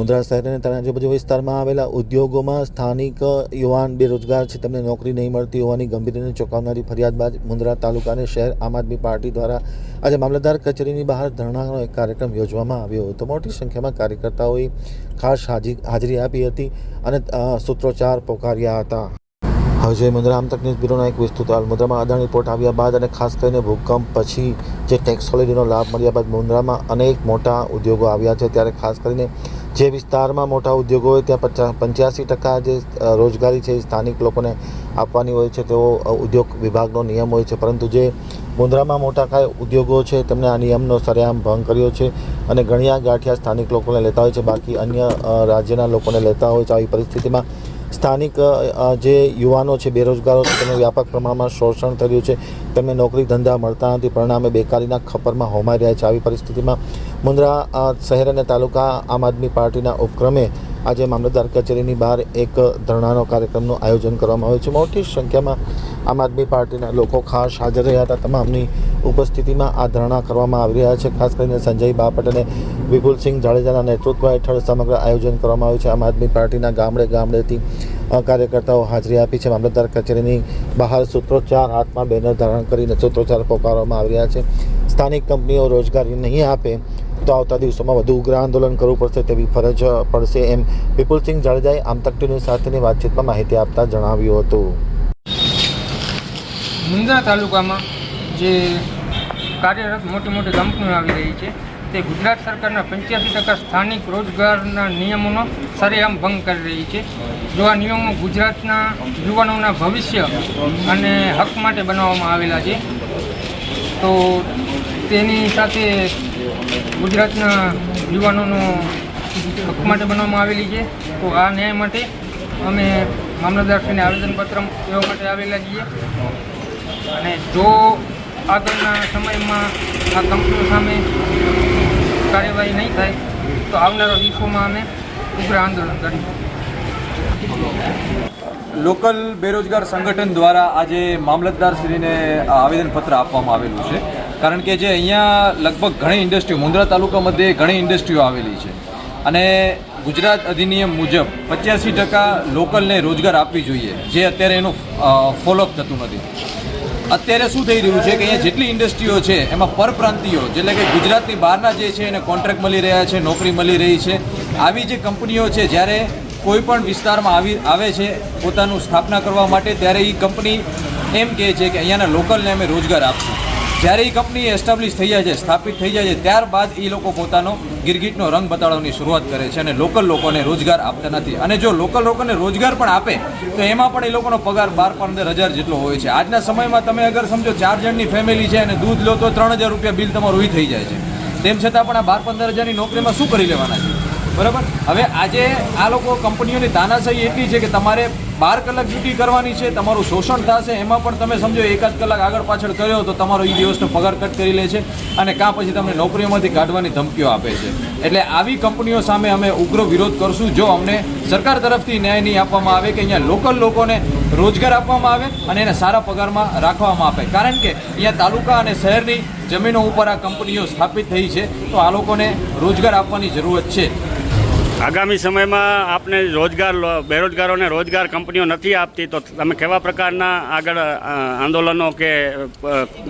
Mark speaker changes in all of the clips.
Speaker 1: મુન્દ્રા શહેર અને તેના આજુબાજુ વિસ્તારમાં આવેલા ઉદ્યોગોમાં સ્થાનિક યુવાન બેરોજગાર છે. તેમને નોકરી નહીં મળતી હોવાની ગંભીર ચોંકાવનારી ફરિયાદ બાદ મુન્દ્રા તાલુકા અને શહેર આમ આદમી પાર્ટી દ્વારા આજે મામલતદાર કચેરીની બહાર ધરણાનો એક કાર્યક્રમ યોજવામાં આવ્યો હતો. મોટી સંખ્યામાં કાર્યકર્તાઓએ ખાસ હાજી, હાજરી આપી હતી અને સૂત્રોચ્ચાર પોકાર્યા હતા. હવે જોઈએ મુદ્રા આમતક ન્યૂઝ બ્યુરોનો એક વિસ્તૃત હાલ. મુદ્રામાં અદાણી રિપોર્ટ આવ્યા બાદ અને ખાસ કરીને ભૂકંપ પછી જે ટેક્સ હોલિડેનો લાભ મળ્યા બાદ મુદ્રામાં અનેક મોટા ઉદ્યોગો આવ્યા છે. ત્યારે ખાસ કરીને જે વિસ્તારમાં મોટા ઉદ્યોગો હોય, ત્યાં પચાસ પંચ્યાસી ટકા જે રોજગારી છે એ સ્થાનિક લોકોને આપવાની હોય છે તેવો ઉદ્યોગ વિભાગનો નિયમ હોય છે. પરંતુ જે મુન્દ્રામાં મોટા કાંઈ ઉદ્યોગો છે તેમણે આ નિયમનો સરેઆમ ભંગ કર્યો છે અને ગણ્યા ગાંઠિયા સ્થાનિક લોકોને લેતા હોય છે. બાકી અન્ય રાજ્યના લોકોને લેતા હોય છે. આવી પરિસ્થિતિમાં સ્થાનિક જે યુવાનો છે, બેરોજગારો છે, તેનું વ્યાપક પ્રમાણમાં શોષણ થયું છે. તેમને નોકરી ધંધા મળતા નથી. પરિણામે બેકારીના ખપ્પરમાં હોમાઈ રહ્યા છે. આવી પરિસ્થિતિમાં મુન્દ્રા શહેર અને તાલુકા આમ આદમી પાર્ટીના ઉપક્રમે આજે મામલતદાર કચેરીની બહાર એક ધરણાનો કાર્યક્રમનું આયોજન કરવામાં આવ્યું છે. મોટી સંખ્યામાં આમ આદમી પાર્ટીના લોકો ખાસ હાજર રહ્યા હતા. તમામની ઉપસ્થિતિમાં આ ધરણા કરવામાં આવી રહ્યા છે. ખાસ કરીને સંજય બાપટ અને વિપુલસિંહ જાડેજાના નેતૃત્વ હેઠળ સમગ્ર આયોજન કરવામાં આવ્યું છે. આમ આદમી પાર્ટીના ગામડે ગામડેથી કાર્યકર્તાઓ હાજરી આપી છે. મામલતદાર કચેરીની બહાર સૂત્રોચ્ચાર હાથમાં બેનર ધારણ કરીને સૂત્રોચ્ચાર પોકારવામાં આવી રહ્યા છે. સ્થાનિક કંપનીઓ રોજગારી નહીં આપે તો આવતા દિવસોમાં વધુ ઉગ્ર આંદોલન કરવું પડશે તેવી ફરજ પડશે એમ વિપુલસિંહ જાડેજાએ આમતક ટીવી સાથેની વાતચીતમાં માહિતી આપતા જણાવ્યું હતું.
Speaker 2: મુંદ્રા તાલુકામાં જે કાર્યરત મોટી મોટી કંપનીઓ આવી રહી છે, તે ગુજરાત સરકારના પંચ્યાસી ટકા સ્થાનિક રોજગારના નિયમોનો સરેઆમ ભંગ કરી રહી છે. જો આ નિયમો ગુજરાતના યુવાનોના ભવિષ્ય અને હક માટે બનાવવામાં આવેલા છે, તો તેની સાથે ગુજરાતના યુવાનોનો હક માટે બનાવવામાં આવેલી છે. તો આ ન્યાય માટે અમે મામલતદારશ્રીને આવેદનપત્ર એવા માટે આવેલા છીએ. અને જો આગળના સમયમાં આ કંપનીઓ સામે કાર્યવાહી નહીં થાય, તો આવનારા દિવસોમાં અમે ઉગ્ર આંદોલન કરીશું.
Speaker 3: લોકલ બેરોજગાર સંગઠન દ્વારા આજે મામલતદારશ્રીને આવેદનપત્ર આપવામાં આવેલું છે. કારણ કે જે અહીંયા લગભગ ઘણી ઇન્ડસ્ટ્રીઓ મુન્દ્રા તાલુકા મધ્યે ઘણી ઇન્ડસ્ટ્રીઓ આવેલી છે. અને ગુજરાત અધિનિયમ મુજબ પચ્યાસી ટકા લોકલને રોજગાર આપવી જોઈએ, જે અત્યારે એનું ફોલોઅપ થતું નથી. અત્યારે શું થઈ રહ્યું છે કે અહીંયા જેટલી ઇન્ડસ્ટ્રીઓ છે, એમાં પરપ્રાંતિયો એટલે કે ગુજરાતની બહારના જે છે એને કોન્ટ્રાક્ટ મળી રહ્યા છે, નોકરી મળી રહી છે, આવી જે કંપનીઓ છે, જ્યારે કોઈ પણ વિસ્તારમાં આવી, આવે છે, પોતાનું સ્થાપના કરવા માટે, ત્યારે એ કંપની એમ કહે છે કે અહીંયાના લોકલને અમે રોજગાર આપશું. જ્યારે એ કંપની એસ્ટાબ્લિશ થઈ જાય છે, સ્થાપિત થઈ જાય છે, ત્યારબાદ એ લોકો પોતાનો ગિરગીટનો રંગ બતાડવાની શરૂઆત કરે છે અને લોકલ લોકોને રોજગાર આપતા નથી. અને જો લોકલ લોકોને રોજગાર પણ આપે, તો એમાં પણ એ લોકોનો પગાર બાર પંદર હજાર જેટલો હોય છે. આજના સમયમાં તમે અગર સમજો ચાર જણની ફેમિલી છે અને દૂધ લો તો ત્રણ હજાર રૂપિયા બિલ તમારું ઈ થઈ જાય છે. તેમ છતાં પણ આ બાર પંદર હજારની નોકરીમાં શું કરી લેવાના છે? બરાબર? હવે આજે આ લોકો કંપનીઓની તાનાશાહી એટલી છે કે તમારે બાર કલાક ડ્યુટી કરવાની છે, તમારું શોષણ થશે, એમાં પણ તમે સમજો એકાદ કલાક આગળ પાછળ કર્યો તો તમારો એ દિવસનો પગાર કટ કરી લે છે અને કાં પછી તમને નોકરીઓમાંથી કાઢવાની ધમકીઓ આપે છે. એટલે આવી કંપનીઓ સામે અમે ઉગ્ર વિરોધ કરશું. જો અમને સરકાર તરફથી ન્યાય નહીં આપવામાં આવે કે અહીંયા લોકલ લોકોને રોજગાર આપવામાં આવે અને એને સારા પગારમાં રાખવામાં આવે કારણ કે અહીંયા તાલુકા અને શહેરની જમીનો ઉપર આ કંપનીઓ સ્થાપિત થઈ છે, તો આ લોકોને રોજગાર આપવાની જરૂરત છે.
Speaker 4: આગામી સમયમાં આપને રોજગાર બેરોજગારોને રોજગાર કંપનીઓ નથી આપતી, તો તમે કેવા પ્રકારના આગળ આંદોલનો કે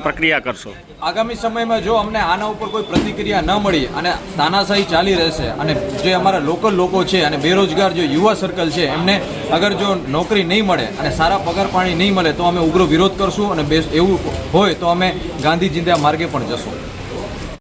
Speaker 4: પ્રક્રિયા કરશો?
Speaker 3: આગામી સમયમાં જો અમને આના ઉપર કોઈ પ્રતિક્રિયા ન મળી અને તાનાશાહી ચાલી રહેશે અને જે અમારા લોકલ લોકો છે અને બેરોજગાર જે યુવા સર્કલ છે, એમને અગર જો નોકરી નહીં મળે અને સારા પગાર પાણી નહીં મળે, તો અમે ઉગ્ર વિરોધ કરશું અને બેસ, એવું હોય તો અમે ગાંધી જિંદા માર્ગે પણ જશું.